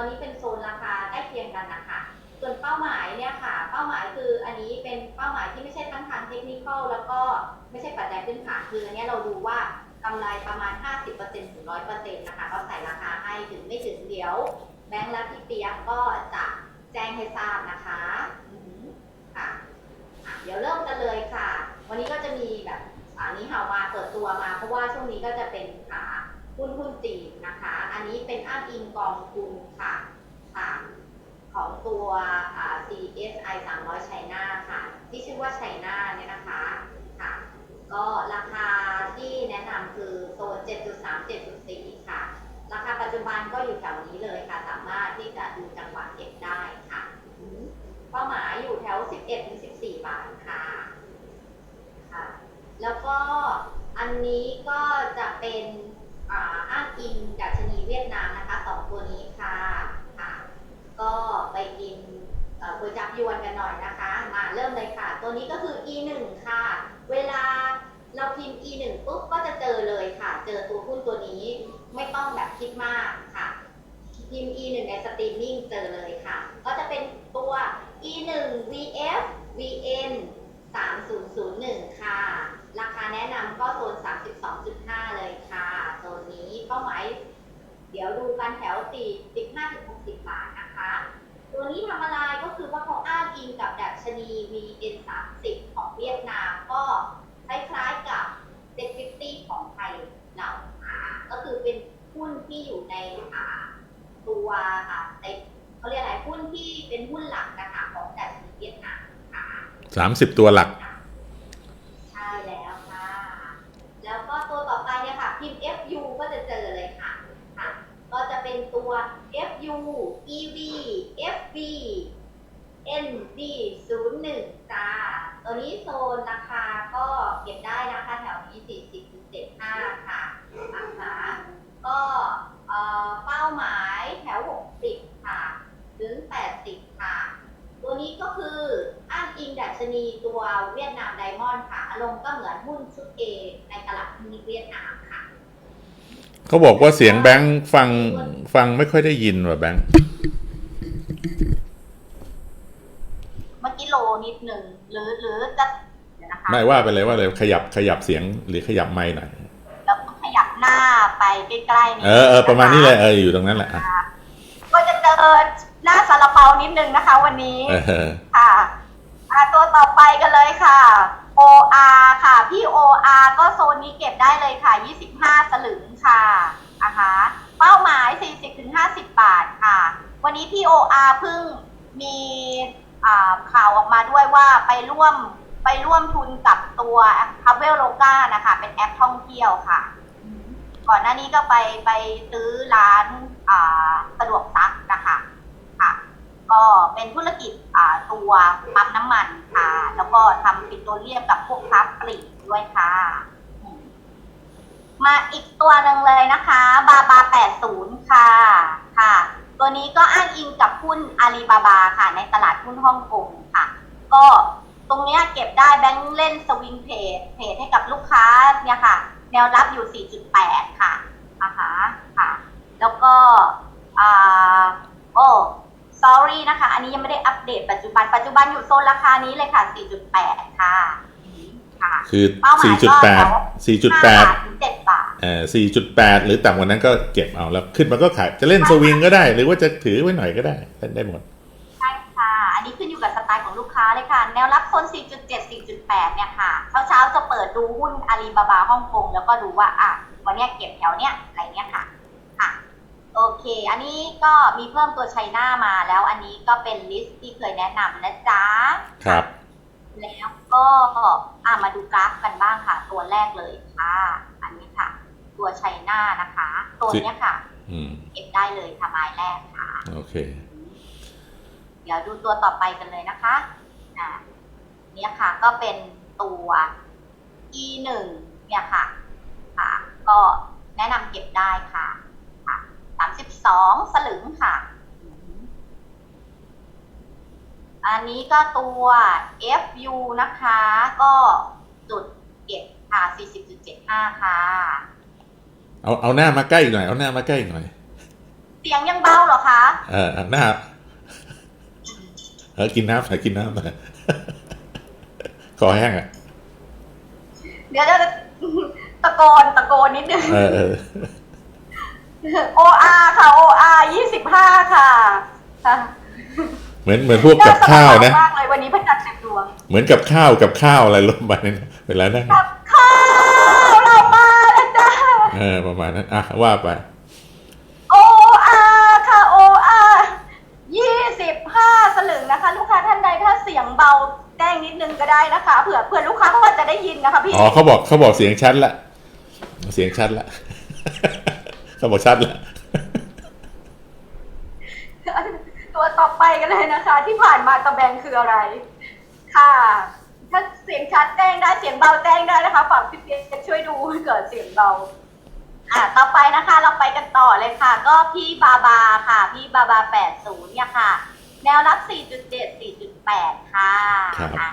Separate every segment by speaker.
Speaker 1: อนนี้เป็นโซนราคาใกล้เคียงกันนะคะ ส่วนเป้าหมายเนี่ยค่ะ เป้าหมายคืออันนี้เป็นเป้าหมายที่ไม่ใช่ทั้งทางเทคนิคแล้วก็ไม่ใช่ปัจจัยพื้นฐานคืออันนี้เราดูว่ากำไรประมาณ 50%ถึง 100%นะคะก็ใส่ราคาให้ถึงไม่ถึงเดี๋ยวแบงค์และพี่เปียกก็จะแจ้งให้ทราบนะคะค่ะเดี๋ยวเริ่มกันเลยค่ะ วันนี้ก็จะมีแบบอันนี้เฮามาเปิดตัวมาเพราะว่าช่วงนี้ก็จะเป็นอ่า หุ้นหุ้นจีนนะคะ อันนี้เป็นอ้างอิงกองทุนค่ะค่ะของตัวอ่า CSI 300 China ค่ะ ที่ชื่อว่า China เนี่ยนะคะค่ะก็ราคาที่แนะนำคือโซน 7.3 7.4 ค่ะ ราคาปัจจุบันก็อยู่แถวนี้เลยค่ะ สามารถที่จะดูจังหวะเก็บได้ค่ะเป้าหมายอยู่แถว 11-14 บาทค่ะค่ะ แล้วก็อันนี้ก็จะเป็น อ้างอิงดัชนีเวียดนามนะคะสองตัวนี้ค่ะค่ะก็ไปกินก๋วยจับยวนกันหน่อยนะคะ มาเริ่มเลยค่ะ ตัวนี้ก็คือ E1 ค่ะ เวลาเราพิมพ์ E1 ปุ๊บก็จะเจอเลยค่ะ เจอตัวหุ้นตัวนี้ไม่ต้องแบบคิดมากค่ะ พิมพ์ E1 ในสตรีมมิ่งเจอเลยค่ะ ก็จะเป็นตัว E1 VF VN 3001 ค่ะ ราคาแนะนำก็โซน 32.5 เลยค่ะ โซนนี้เป้าหมาย เดี๋ยวดูกันแถว4 15ถึง60 บาทนะคะ ตัวนี้ทำอะไรก็คือว่าเขาอ้างอิงกับดัชนี VN 30ของเวียดนามก็คล้ายๆกับ750ของไทยเราอ่าก็คือเป็นหุ้นที่อยู่ในอ่าตัวอ่าเขาเรียกอะไรหุ้นที่เป็นหุ้นหลักนะคะของดัชนีเวียดนามค่ะ
Speaker 2: สามสิบตัวหลัก่
Speaker 1: งดีศูนย์ ND01 จ้า ตัวนี้โซนราคาก็เก็บได้นะคะแถวนี้สี่สิบเจ็ดห้าค่ะนะคะก็เป้าหมายแถวหกสิบค่ะ ถึสิบค่ะ ตัวนี้ก็คืออ้างอิงดัชนีตัวเวียดนามไดมอนด์ค่ะ อารมณ์ก็เหมือนหุ้นชุดเอในตลาดมีเวียดนามค่ะ
Speaker 2: เขาบอกว่าเสียงแบงค์ฟังฟังไม่ค่อยได้ยินว่ะแบงค์
Speaker 1: นิดหนึ่งหรือหรือจะเดี๋ยวนะคะ
Speaker 2: ไม่ว่าไปเลยว่าเลยขยับขยับเสียงหรือขยับไมค์หน่อย
Speaker 1: แล้วก็ขยับหน้าไปใกล้ๆนิด
Speaker 2: เออเออประมาณนี้เลยเอออยู่ตรงนั้นแหละอะ
Speaker 1: ก็จะเจอหน้าซาลาเปานิดนึงนะคะ วันนี้
Speaker 2: เออ
Speaker 1: ค่ะอะตัวต่อไปกันเลยค่ะ OR ค่ะ พี่ OR ก็โซนนี้เก็บได้เลยค่ะ 25 สลึงค่ะนะคะเป้าหมาย 40-50 บาทค่ะ วันนี้พี่ OR เพิ่งมีอ่า ข่าวออกมาด้วยว่าไปร่วมไปร่วมทุนกับตัว h u b b l e l o g a นะคะ เป็นแอปท่องเที่ยวค่ะ ก่อนหน้านี้ก็ไปไปซื้อร้านอ่าสะดวกซักนะคะค่ะ ก็เป็นธุรกิจอ่าตัวปั๊มน้ำมันค่ะ แล้วก็ทำปิโตรเลียมกับพวกค้าปลีกด้วยค่ะอืมมาอีกตัวหนึ่งเลยนะคะ บาบา80 ค่ะค่ะ ตัวนี้ก็อ้างอิงกับหุ้นอาลีบาบาค่ะ ในตลาดหุ้นฮ่องกงค่ะ ก็ตรงเนี้ยเก็บได้แบงค์เล่นสวิงเพจเพจให้กับลูกค้าเนี่ยค่ะ แนวรับอยู่ 4.8 ค่ะอ่าฮะค่ะ แล้วก็อ่าโอ้ sorry นะคะ อันนี้ยังไม่ได้อัปเดตปัจจุบัน ปัจจุบันอยู่โซนราคานี้เลยค่ะ 4.8 ค่ะอืมค่ะ
Speaker 2: คือ
Speaker 1: เป้าหมายก็
Speaker 2: 4.8
Speaker 1: แถว
Speaker 2: 4.8
Speaker 1: บาทถึง7บาท
Speaker 2: เอ่อ 4.8 หรือต่ำกว่านั้นก็เก็บเอาแล้วขึ้นมาก็ขายจะเล่นสวิงก็ได้ หรือว่าจะถือไว้หน่อยก็ได้เล่นได้หมด
Speaker 1: ใช่ค่ะอันนี้ขึ้นอยู่กับสไตล์ของลูกค้าเลยค่ะ แนวรับโซน4.7 4.8 เนี่ยค่ะเช้าเช้าๆจะเปิดดูหุ้นอาลีบาบาฮ่องกงแล้วก็ดูว่าอะวันเนี้ยเก็บแถวเนี้ยอะไรเนี้ยค่ะค่ะโอเค อันนี้ก็มีเพิ่มตัวไชน่ามาแล้วอันนี้ก็เป็นลิสต์ที่เคยแนะนำนะจ๊ะ
Speaker 2: ครับ
Speaker 1: แล้วก็อะมาดูกราฟกันบ้างค่ะ ตัวแรกเลยค่ะอันนี้ค่ะ ตัวไชน่านะคะ ตัวเนี้ยค่ะ
Speaker 2: อืม
Speaker 1: เก็บได้เลยค่ะไม้แรกค่ะ
Speaker 2: โอเค
Speaker 1: เดี๋ยวดูตัวต่อไปกันเลยนะคะอ่าเนี่ยค่ะ ก็เป็นตัว e หนึ่งเนี่ยค่ะ ค่ะ ก็แนะนำเก็บได้ค่ะค่ะสามสิบสองสลึงค่ะอืมนนี้ก็ตัว FU นะคะ ก็จุดเก็บค่ะ40.75 ค่ะ
Speaker 2: เอาเอาหน้ามาใกล้อีกหน่อยเอาหน้ามาใกล้อีกหน่อย
Speaker 1: เสียงยังเบาเหรอคะ
Speaker 2: เออเอาหน้าเออกินน้ำหน่อยกินน้ำหน่อยคอแห้งอะ
Speaker 1: เดี๋ยวจะตะโกนตะโกนนิดนึง
Speaker 2: เออเออ
Speaker 1: OR ค่ะ OR 25ค่ะค่ะ
Speaker 2: เหมือนเหมือนพวกกับข้าวนะ
Speaker 1: มากเลยวันนี้พระจันทร์เต็มดวง
Speaker 2: เหมือนกับข้าวกับข้าวอะไรลงไปเนี่ยเวลานั่ง
Speaker 1: กับข้าวเรามาแล้วจ้า
Speaker 2: เออประมาณนั้นอะว่าไป
Speaker 1: OR ค่ะ OR 25 สลึงนะคะ ลูกค้าท่านใดถ้าเสียงเบาแจ้งนิดนึงก็ได้นะคะเผื่อเผื่อลูกค้าเขาจะได้ยินนะคะพี่
Speaker 2: อ๋อเขาบอกเขาบอกเสียงชัดละเสียงชัดละ เขาบอกชัดละ
Speaker 1: ตัวต่อไปกันเลยนะคะ ที่ผ่านมาตะแบงคืออะไร ค่ะ ถ้าเสียงชัดแจ้งได้เสียงเบาแจ้งได้นะคะฝากพี่เปียกช่วยดูเกิดเสียงเบา อะต่อไปนะคะเราไปกันต่อเลยค่ะ ก็พี่บาบาค่ะ พี่บาบา 80 เนี่ยค่ะ แนวรับ 4.7 4.8 ค่ะ
Speaker 2: ครับ
Speaker 1: อะ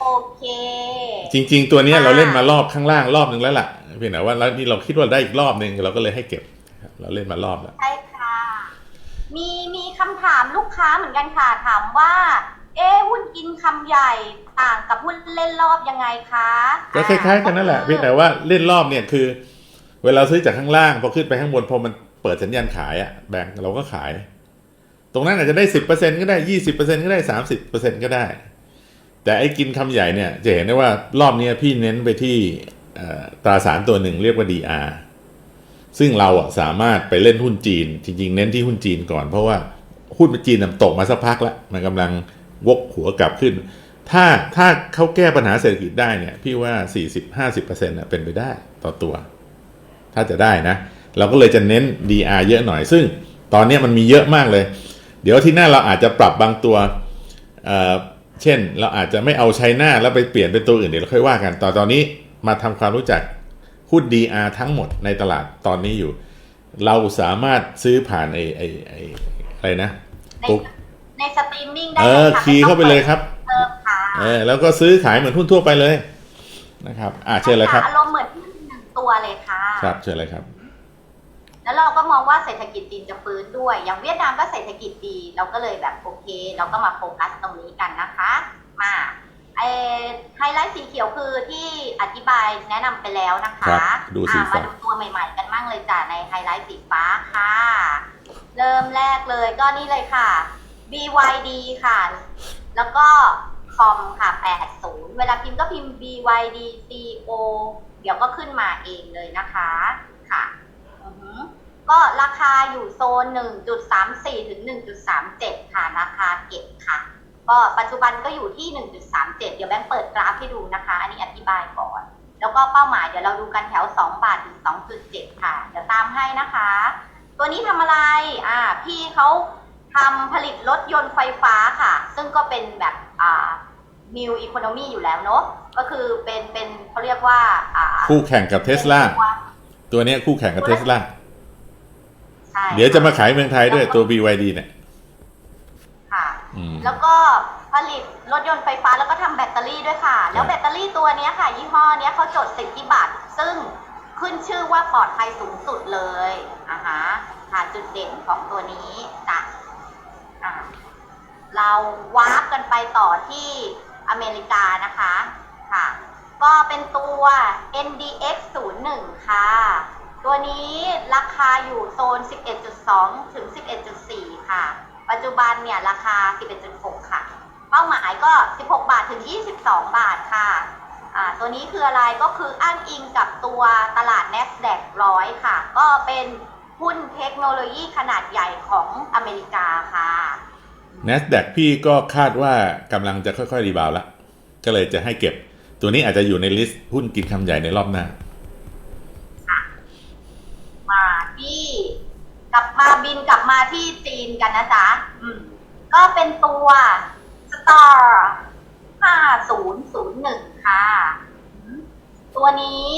Speaker 1: โอเค
Speaker 2: จริง ๆ ตัวเนี้ยเราเล่นมารอบข้างล่างรอบหนึ่งแล้วล่ะเพียงแต่ว่าแล้วนี่เราคิดว่าได้อีกรอบหนึ่งเราก็เลยให้เก็บเราเล่นมารอบแล้ว
Speaker 1: ใช่ค่ะ มีมีคำถามลูกค้าเหมือนกันค่ะ ถามว่า เอ๊ะหุ้นกินคำใหญ่ต่างกับหุ้นเล่นรอบยังไงคะ
Speaker 2: ก็คล้ายๆกันนั่นแหละเพียงแต่ว่าเล่นรอบเนี่ยคือ เวลาซื้อจากข้างล่างพอขึ้นไปข้างบนพอมันเปิดสัญญาณขายอะแบงก์เราก็ขาย ตรงนั้นอาจจะได้สิบเปอร์เซ็นก็ได้ยี่สิบเปอร์เซ็นก็ได้สามสิบเปอร์เซ็นก็ได้ แต่ไอ้กินคำใหญ่เนี่ยจะเห็นได้ว่ารอบนี้พี่เน้นไปที่ตราสารตัวหนึ่งเรียกว่า DR ซึ่งเราอะสามารถไปเล่นหุ้นจีน จริงๆ เน้นที่หุ้นจีนก่อน เพราะว่าหุ้นจีนน่ะตกมาสักพักแล้วมันกำลังวกหัวกลับขึ้น ถ้าถ้าเขาแก้ปัญหาเศรษฐกิจได้เนี่ย พี่ว่า 40-50%นะเป็นไปได้ต่อตัว ถ้าจะได้นะ เราก็เลยจะเน้น DR เยอะหน่อย ซึ่งตอนเนี้ยมันมีเยอะมากเลย เดี๋ยวที่หน้าเราอาจจะปรับบางตัวเอ่อเช่น เราอาจจะไม่เอาไชน่าแล้วไปเปลี่ยนเป็นตัวอื่นเดี๋ยวเราค่อยว่ากันต่อตอนนี้มาทำความรู้จักหุ้น DR ทั้งหมดในตลาดตอนนี้อยู่ เราสามารถซื้อผ่านไอ้ไอ้ไอ้อะไรนะ
Speaker 1: ใน
Speaker 2: ปุ๊บ
Speaker 1: ในสตรีมมิ่งได้
Speaker 2: เออ
Speaker 1: ค่ะ
Speaker 2: คีย์เข้าไปเลยครับ
Speaker 1: เพิ่มค่ะ
Speaker 2: เออแล้วก็ซื้อขายเหมือนหุ้นทั่วไปเลยนะครับ อ่าเชิญเลยครับ
Speaker 1: อารมณ์เหมือนหุ้นหนึ่งตัวเลยค่ะ
Speaker 2: ครับเชิญเลยครับ
Speaker 1: แล้วเราก็มองว่าเศรษฐกิจจีนจะฟื้นด้วย อย่างเวียดนามก็เศรษฐกิจดี เราก็เลยแบบโอเค เราก็มาโฟกัสตรงนี้กันนะคะ มาไอไฮไลท์สีเขียวคือที่อธิบายแนะนำไปแล้วนะ
Speaker 2: ครั
Speaker 1: คะ
Speaker 2: บดูสี
Speaker 1: อะ
Speaker 2: ฟ้า
Speaker 1: มาดูตัวใหม่ๆ กันบ้างเลยจ้ะในไฮไลท์สีฟ้าค่ะ เริ่มแรกเลยก็นี่เลยค่ะ BYD ค่ะ แล้วก็คอมค่ะ 80 เวลาพิมพ์ก็พิมพ์ BYD CO เดี๋ยวก็ขึ้นมาเองเลยนะคะค่ะอือหือก็ราคาอยู่โซน 1.34 ถึง 1.37 ค่ะ ราคาเก็บค่ะ ก็ปัจจุบันก็อยู่ที่ 1.37 เดี๋ยวแบงค์เปิดกราฟให้ดูนะคะ อันนี้อธิบายก่อน แล้วก็เป้าหมายเดี๋ยวเราดูกันแถว 2 บาทถึง 2.7 ค่ะ เดี๋ยวตามให้นะคะ ตัวนี้ทำอะไร อ่า พี่เขาทำผลิตรถยนต์ไฟฟ้าค่ะ ซึ่งก็เป็นแบบ อ่า new economy อยู่แล้วเนอะ ก็คือเป็นเป็นเขาเรียกว่าอ่า
Speaker 2: คู่แข่งกับเทสลาตัวเนี้ยคู่แข่งกับเทสลา
Speaker 1: ใช่
Speaker 2: เดี๋ยวจะมาขายเมืองไทยด้วยตัว BYD เนี่ย
Speaker 1: ค่ะ
Speaker 2: อืม
Speaker 1: แล้วก็ผลิตรถยนต์ไฟฟ้าแล้วก็ทำแบตเตอรี่ด้วยค่ะ แล้วแบตเตอรี่ตัวเนี้ยค่ะ ยี่ห้อเนี้ยเขาจดสิทธิบัตรซึ่งขึ้นชื่อว่าปลอดภัยสูงสุดเลยอ่าฮะค่ะจุดเด่นของตัวนี้จ้ะอ่าเราวาร์ปกันไปต่อที่อเมริกานะคะค่ะ ก็เป็นตัว NDX 01ค่ะ ตัวนี้ราคาอยู่โซน 11.2 ถึง 11.4 ค่ะ ปัจจุบันเนี่ยราคา 11.6 ค่ะ เป้าหมายก็ 16 บาทถึง 22 บาทค่ะอ่าตัวนี้คืออะไรก็คืออ้างอิงกับตัวตลาด NASDAQ ร้อยค่ะ ก็เป็นหุ้นเทคโนโลยีขนาดใหญ่ของอเมริกาค่ะ
Speaker 2: NASDAQ พี่ก็คาดว่ากำลังจะค่อย ๆ รีบาวด์ละก็เลยจะให้เก็บ ตัวนี้อาจจะอยู่ในลิสต์หุ้นกินคำใหญ่ในรอบหน้า
Speaker 1: มาที่ กลับมาบินกลับมาที่จีนกันนะจ๊ะอืมก็เป็นตัว Star 5001 ค่ะ ตัวนี้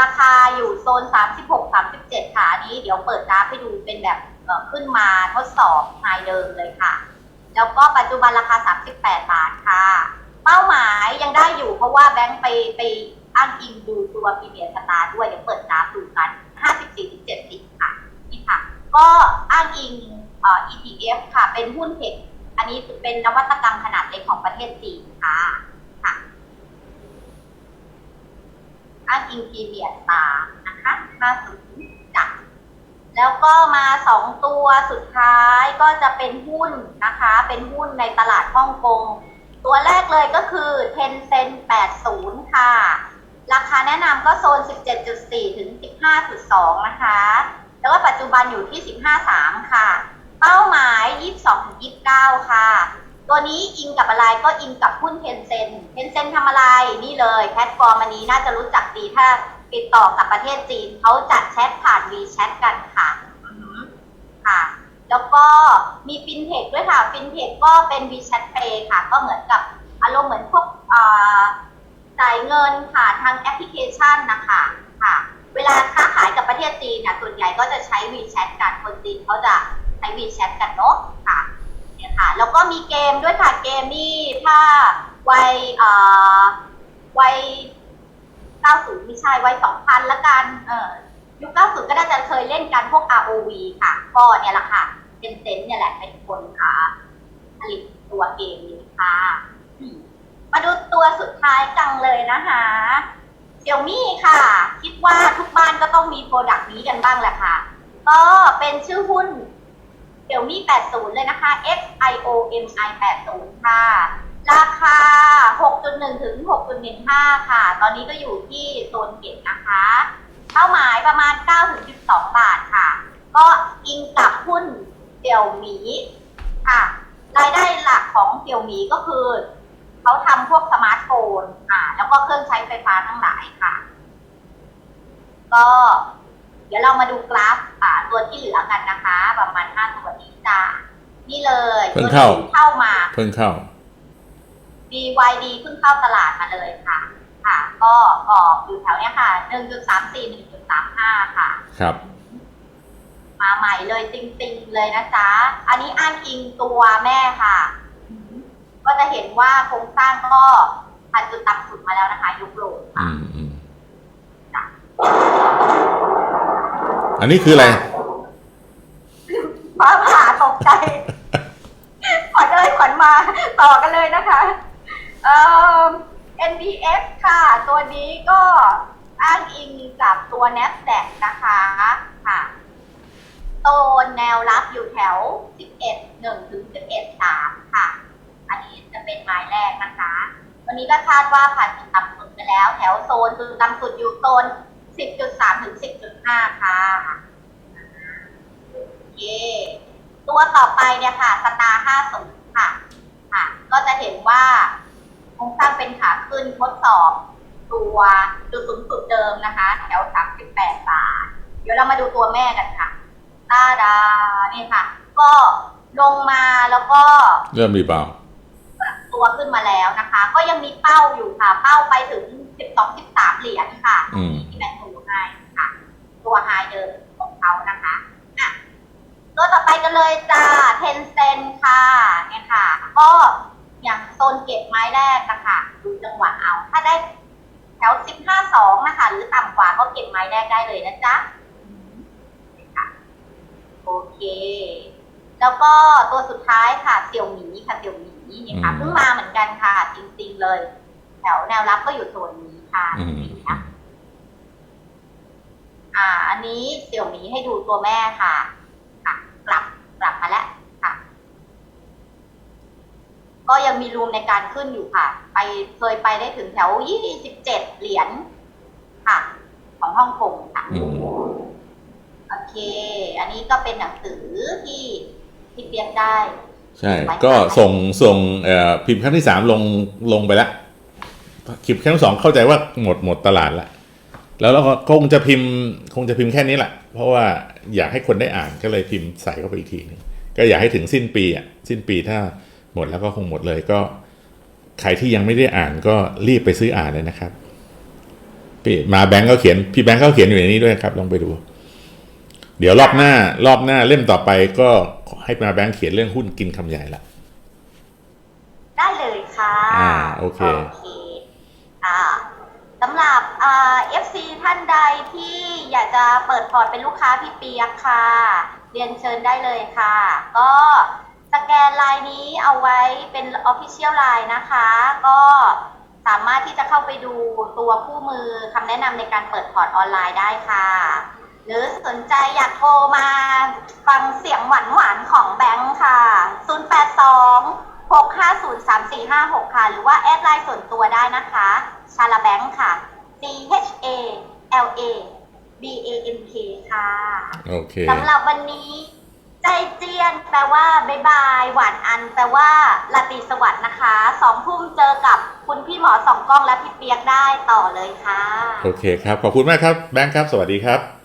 Speaker 1: ราคาอยู่โซน 36 37 ค่ะนี้ เดี๋ยวเปิดกราฟให้ดูเป็นแบบขึ้นมาทดสอบไฮเดิมเลยค่ะ แล้วก็ปัจจุบันราคา 38 บาทค่ะ เป้าหมายยังได้อยู่เพราะว่าแบงค์ไปไปอ้างอิงดูตัวพีเมียสตาร์ด้วยเดี๋ยวเปิดกราฟดูกัน 54ถึง70ค่ะนี่ค่ะ ก็อ้างอิงเอ่อ ETF ค่ะ เป็นหุ้นเทคอันนี้เป็นนวัตกรรมขนาดเล็กของประเทศจีนค่ะค่ะอ้างอิงพีเมียตานะคะ50จ้ะแล้วก็มาสองตัวสุดท้ายก็จะเป็นหุ้นนะคะ เป็นหุ้นในตลาดฮ่องกง ตัวแรกเลยก็คือ Tencent 80 ค่ะ ราคาแนะนำก็โซน 17.4 ถึง 15.2 นะคะ แล้วก็ปัจจุบันอยู่ที่ 15.3 ค่ะ เป้าหมาย 22ถึง29 ค่ะ ตัวนี้อิงกับอะไรก็อิงกับหุ้น Tencent Tencent ทำอะไรนี่เลยแพลตฟอร์มอันนี้น่าจะรู้จักดีถ้าติดต่อกับประเทศจีนเขาจะแชทผ่าน WeChat กันค่ะ แล้วก็มีฟินเทคด้วยค่ะฟินเทคก็เป็น WeChat Pay ค่ะ ก็เหมือนกับอารมณ์เหมือนพวกจ่ายเงินผ่านทางแอปพลิเคชันนะคะค่ะ เวลาค้าขายกับประเทศจีนเนี่ยส่วนใหญ่ก็จะใช้ WeChat กันคนจีนเขาจะใช้ WeChat กันเนาะค่ะเนี่ยค่ะแล้วก็มีเกมด้วยค่ะเกมนี่ถ้าวัยวัย90ไม่ใช่วัย2,000ละกันเออยุค90ก็น่าจะเคยเล่นกันพวก ROV ค่ะ ก็เนี่ยแหละค่ะ เป็นเซนเนี่ยแหละเป็นคนค่ะผลิตตัวเกมนี้ค่ะมาดูตัวสุดท้ายกันเลยนะคะเซี่ยมี่ค่ะ คิดว่าทุกบ้านก็ต้องมีโปรดักต์นี้กันบ้างแหละค่ะ ก็เป็นชื่อหุ้นเซี่ยมี่80 เลยนะคะ X I O M I 80 ค่ะ ราคา 6.1 ถึง 6.15 ค่ะ ตอนนี้ก็อยู่ที่โซนเก็บนะคะ เป้าหมายประมาณ 9 ถึง 12 บาทค่ะ ก็อิงกับหุ้น เสี่ยวหมีค่ะรายได้หลักของเสี่ยวหมีก็คือเขาทำพวกสมาร์ทโฟนอ่าแล้วก็เครื่องใช้ไฟฟ้าทั้งหลายค่ะ ก็เดี๋ยวเรามาดูกราฟอ่าตัวที่เหลือกันนะคะ ประมาณ5ตัวนี้จ้านี่เลย
Speaker 2: เพิ่งเข้า
Speaker 1: ตัวที่เข้ามา
Speaker 2: เพิ่งเข้า
Speaker 1: BYD เพิ่งเข้าตลาดมาเลยค่ะ ค่ะ ก็ออกอยู่แถวเนี้ยค่ะ1.34 1.35ค่ะ
Speaker 2: ครับ
Speaker 1: มาใหม่เลยจริงๆเลยนะจ๊ะ อันนี้อ้างอิงตัวแม่ค่ะ ก็จะเห็นว่าโครงสร้างก็ผ่านจุดต่ำสุดมาแล้วนะคะ ยุคโลก
Speaker 2: อืมอืมอันนี้คืออะไร
Speaker 1: ฟ้าผ่าตกใจ ขวัญเลยขวัญมาต่อกันเลยนะคะเอ่อ NDX ค่ะ ตัวนี้ก็อ้างอิงกับตัว NASDAQ นะคะค่ะ โซนแนวรับอยู่แถว 11 1 ถึง 11 3 ค่ะ อันนี้จะเป็นไม้แรกนะคะ วันนี้ก็คาดว่าผ่านจุดต่ำสุดไปแล้ว แถวโซนจุดต่ำสุดอยู่โซน 10.3 ถึง 10.5 ค่ะโอเย่ตัวต่อไปเนี่ยค่ะสตาร์50 ค่ะ ค่ะ ก็จะเห็นว่าโครงสร้างเป็นขาขึ้นทดสอบตัวจุดสูงสุดเดิมนะคะ แถว 38 บาท เดี๋ยวเรามาดูตัวแม่กันค่ะ ตาดานี่ค่ะ ก็ลงมาแล้วก็
Speaker 2: เริ่มรีบาว
Speaker 1: ปรับตัวขึ้นมาแล้วนะคะ ก็ยังมีเป้าอยู่ค่ะ เป้าไปถึง12 13เหรียญค่ะ
Speaker 2: อืม
Speaker 1: ที่แบงค์ดูให้ค่ะ ตัวไฮเดิมของเขานะคะอะตัวต่อไปกันเลยจ้าเทนเซนค่ะเนี่ยค่ะ ก็อย่างโซนเก็บไม้แรกนะคะดูจังหวะเอา ถ้าได้แถว15 2นะคะ หรือต่ำกว่าก็เก็บไม้แรกได้เลยนะจ๊ะอืมค่ะ โอเค แล้วก็ตัวสุดท้ายค่ะเสี่ยวหมีค่ะเสี่ยวหมีนี่ค่ะ
Speaker 2: อืม
Speaker 1: เพิ่งมาเหมือนกันค่ะ จริง ๆ เลย แถวแนวรับก็อยู่โซนนี้ค่ะ
Speaker 2: อืม
Speaker 1: นี่นะอ่า อันนี้เสี่ยวหมีให้ดูตัวแม่ค่ะค่ะกลับกลับมาแล้วค่ะ ก็ยังมีรูมในการขึ้นอยู่ค่ะ ไปเคยไปได้ถึงแถว27เหรียญค่ะ ของฮ่องกงค่ะ
Speaker 2: อืม
Speaker 1: โอ เค อันนี้ก็เป็นหนังสือที่ที่เปียกได้
Speaker 2: ใช่ ก็ส่งส่งเอ่อพิมพ์ครั้งที่สามลงลงไปแล้วคลิปครั้งที่สองเข้าใจว่าหมดหมดตลาดละแล้วเราก็คงจะพิมพ์ คงจะพิมพ์แค่นี้แหละ เพราะว่าอยากให้คนได้อ่านก็เลยพิมพ์ใส่เข้าไปอีกทีหนึงก็อยากให้ถึงสิ้นปีอะสิ้นปีถ้าหมดแล้วก็คงหมดเลยก็ใครที่ยังไม่ได้อ่านก็รีบไปซื้ออ่านเลยนะครับพี่มาแบงก์ก็เขียนพี่แบงก์ก็เขียนอยู่ในนี้ด้วยครับลองไปดู เดี๋ยวรอบหน้ารอบหน้าเล่มต่อไปก็ให้มาแบงก์เขียนเรื่องหุ้นกินคำใหญ่ละ
Speaker 1: ค่ะ
Speaker 2: อ่าโอเค
Speaker 1: โอเคอ่าสำหรับอ่า FC ท่านใดที่อยากจะเปิดพอร์ตเป็นลูกค้าพี่เปียกค่ะ เรียนเชิญได้เลยค่ะ ก็สแกนไลน์นี้เอาไว้เป็น Official Line นะคะ ก็สามารถที่จะเข้าไปดูตัวคู่มือคำแนะนำในการเปิดพอร์ตออนไลน์ได้ค่ะ หรือสนใจอยากโทรมาฟังเสียงหวานหวานๆของแบงค์ค่ะ 082 650 3456 ค่ะ หรือว่าแอดไลน์ส่วนตัวได้นะคะ ชาลาแบงค์ค่ะ C H A L A B A N K ค่ะ
Speaker 2: โอเค
Speaker 1: สำหรับวันนี้ใจเจียนแปลว่าบายบาย หวานอัน แปลว่าลาตรีสวัสดิ์นะคะสองทุ่มเจอกับคุณพี่หมอสองกล้องและพี่เปียกได้ต่อเลยค่ะ
Speaker 2: โอเคครับ ขอบคุณมากครับ แบงค์ครับ สวัสดีครับ